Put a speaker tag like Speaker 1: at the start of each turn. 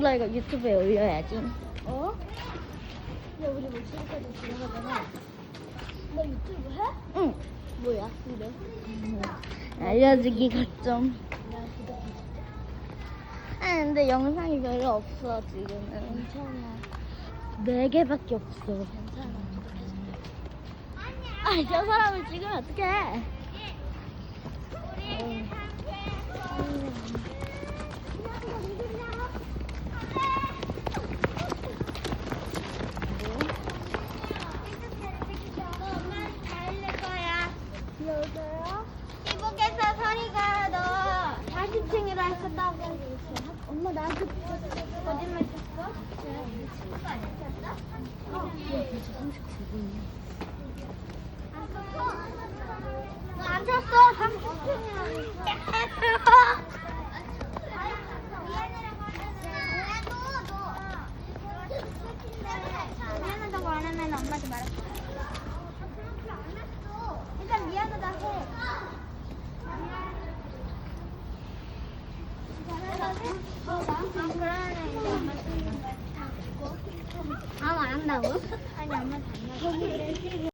Speaker 1: 나 이거 유튜브에 올려야지.
Speaker 2: 어? 야 우리 뭐 지금까지 지나가잖아. 너 유튜브 해?
Speaker 1: 응.
Speaker 2: 뭐야? 근데?
Speaker 1: 알려주기 가점.
Speaker 2: 나 구독해.
Speaker 1: 아 근데 영상이 별로 없어 지금은.
Speaker 2: 괜찮아.
Speaker 1: 네 개밖에 없어.
Speaker 2: 괜찮아.
Speaker 1: 아이 저 사람을 찍으면 어떡해?
Speaker 2: 이북에서 선이가 너 40층이라 했었다고. 엄마 나한테 거짓말 쳤어? 네. 친구가 아니었어? 어. 벌써 39분이야. 너안 쳤어? 30층이야. 미안하다고 안 하면. 일단 미안하다 해. 어, 그러면 이제 엄마 쓰는 거다 주고. 아무 안 한다고? 아니, 엄마 다 한다고.